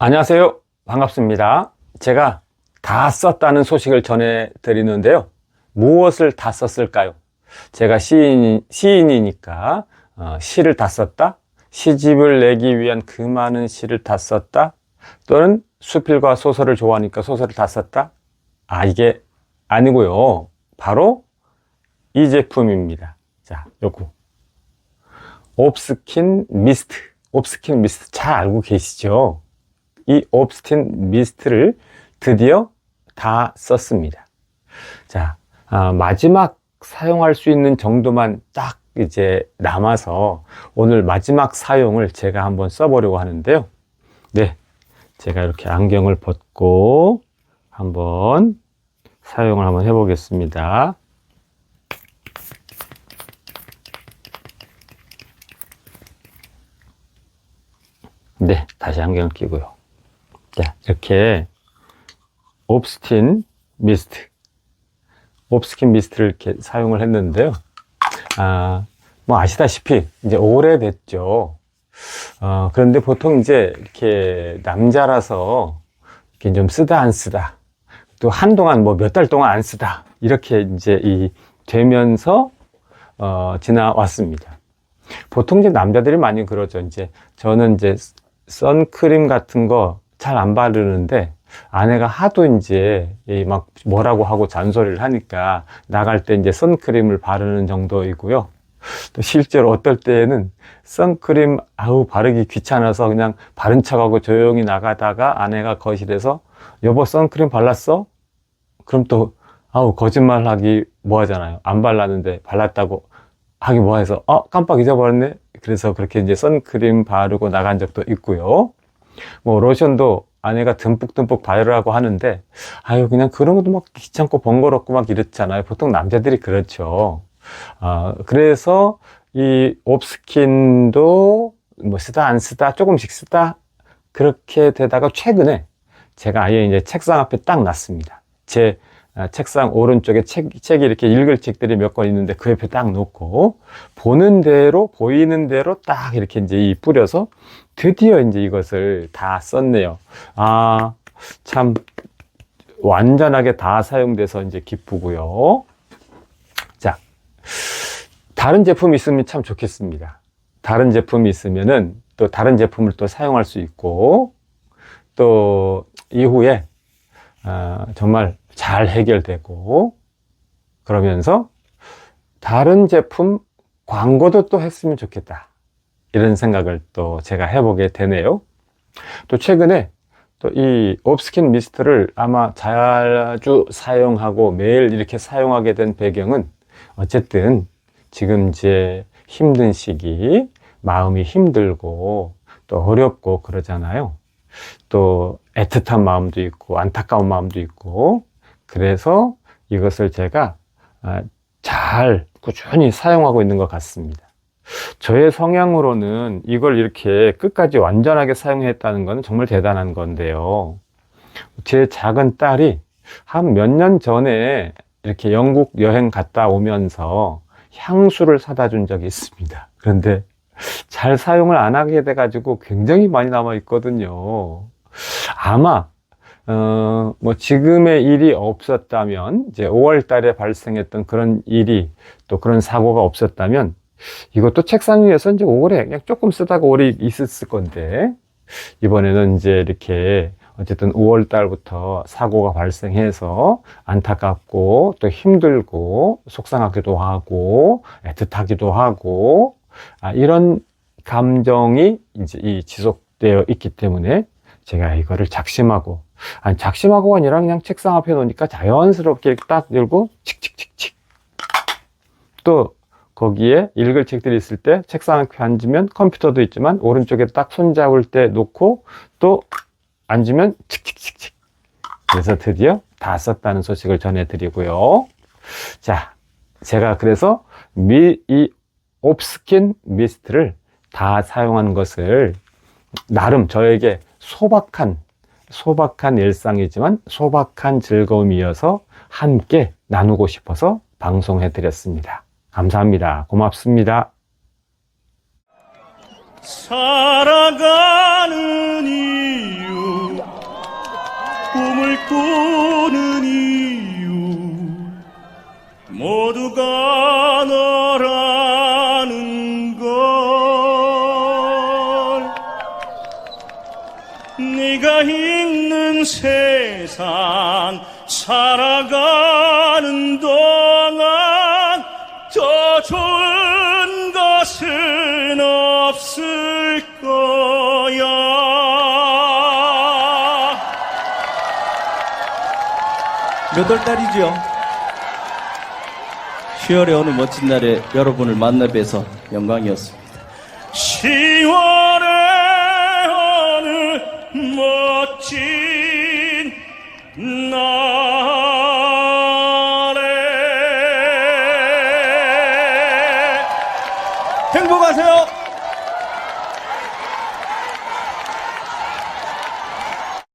안녕하세요. 반갑습니다. 제가 다 썼다는 소식을 전해 드리는데요. 무엇을 다 썼을까요? 제가 시인, 시인이니까 어, 시를 다 썼다? 시집을 내기 위한 그 많은 시를 다 썼다? 또는 수필과 소설을 좋아하니까 소설을 다 썼다? 아, 이게 아니고요. 바로 이 제품입니다. 자, 요거. 옵스킨 미스트. 옵스킨 미스트 잘 알고 계시죠? 이 옵스킨 미스트를 드디어 다 썼습니다. 자, 아, 마지막 사용할 수 있는 정도만 딱 이제 남아서 오늘 마지막 사용을 제가 한번 써보려고 하는데요. 네. 제가 이렇게 안경을 벗고 한번 사용을 한번 해보겠습니다. 네, 다시 안경을 끼고요. 자, 이렇게 옵스틴 미스트, 옵스킨 미스트를 이렇게 사용을 했는데요. 아, 뭐 아시다시피 이제 오래됐죠. 어, 그런데 보통 이제 이렇게 남자라서 이렇게 좀 쓰다 안 쓰다 또 한동안 뭐 몇 달 동안 안 쓰다 이렇게 이제 이 되면서 어, 지나왔습니다. 보통 이제 남자들이 많이 그러죠. 이제 저는 이제 선크림 같은 거 잘 안 바르는데 아내가 하도 이제 이막 뭐라고 하고 잔소리를 하니까 나갈 때 이제 선크림을 바르는 정도이고요. 또 실제로 어떨 때에는 선크림 아우 바르기 귀찮아서 그냥 바른 척하고 조용히 나가다가 아내가 거실에서 여보 선크림 발랐어? 그럼 또 아우 거짓말하기 뭐 하잖아요. 안 발랐는데 발랐다고 하기 뭐 해서 어 깜빡 잊어버렸네. 그래서 그렇게 이제 선크림 바르고 나간 적도 있고요. 뭐 로션도 아내가 듬뿍듬뿍 바르라고 하는데 아유 그냥 그런 것도 막 귀찮고 번거롭고 막 이렇잖아요. 보통 남자들이 그렇죠. 아, 그래서 이 옵스킨도 뭐 쓰다 안 쓰다 조금씩 쓰다 그렇게 되다가 최근에 제가 아예 이제 책상 앞에 딱 놨습니다. 제 아, 책상 오른쪽에 책, 책이 이렇게 읽을 책들이 몇 권 있는데 그 옆에 딱 놓고 보는 대로 보이는 대로 딱 이렇게 이제 이 뿌려서 드디어 이제 이것을 다 썼네요. 아, 참 완전하게 다 사용돼서 이제 기쁘고요. 자, 다른 제품이 있으면 참 좋겠습니다. 다른 제품이 있으면은 또 다른 제품을 또 사용할 수 있고 또 이후에 어, 정말 잘 해결되고 그러면서 다른 제품 광고도 또 했으면 좋겠다. 이런 생각을 또 제가 해보게 되네요. 또 최근에 또이 옵스킨 미스트를 아마 자주 사용하고 매일 이렇게 사용하게 된 배경은 어쨌든 지금 이제 힘든 시기, 마음이 힘들고 또 어렵고 그러잖아요. 또 애틋한 마음도 있고 안타까운 마음도 있고 그래서 이것을 제가 아, 잘 꾸준히 사용하고 있는 것 같습니다. 저의 성향으로는 이걸 이렇게 끝까지 완전하게 사용했다는 것은 정말 대단한 건데요. 제 작은 딸이 한 몇 년 전에 이렇게 영국 여행 갔다 오면서 향수를 사다 준 적이 있습니다. 그런데 잘 사용을 안 하게 돼가지고 굉장히 많이 남아 있거든요. 아마 어, 뭐 지금의 일이 없었다면 이제 5월 달에 발생했던 그런 일이 또 그런 사고가 없었다면 이것도 책상 위에서 이제 오래 그냥 조금 쓰다가 오래 있었을 건데 이번에는 이제 이렇게 어쨌든 5월 달부터 사고가 발생해서 안타깝고 또 힘들고 속상하기도 하고 애틋하기도 하고 아, 이런 감정이 이제 이 지속되어 있기 때문에 제가 이거를 작심하고 아니 작심하고가 아니라 그냥 책상 앞에 놓으니까 자연스럽게 딱 들고 칙칙칙칙. 또 거기에 읽을 책들이 있을 때 책상 앞에 앉으면 컴퓨터도 있지만 오른쪽에 딱 손잡을 때 놓고 또 앉으면 칙칙칙칙. 그래서 드디어 다 썼다는 소식을 전해드리고요. 자 제가 그래서 미, 이 옵스킨 미스트를 다 사용한 것을 나름 저에게 소박한 소박한 일상이지만 소박한 즐거움이어서 함께 나누고 싶어서 방송해 드렸습니다. 감사합니다. 고맙습니다. 살아가는 이유 꿈을 꾸는 이유 모두가 네가 있는 세상 살아가는 동안 더 좋은 것은 없을 거야. 몇 월 달이죠? 10월의 어느 멋진 날에 여러분을 만나 뵈서 영광이었습니다. 10월 멋진 날에 행복하세요.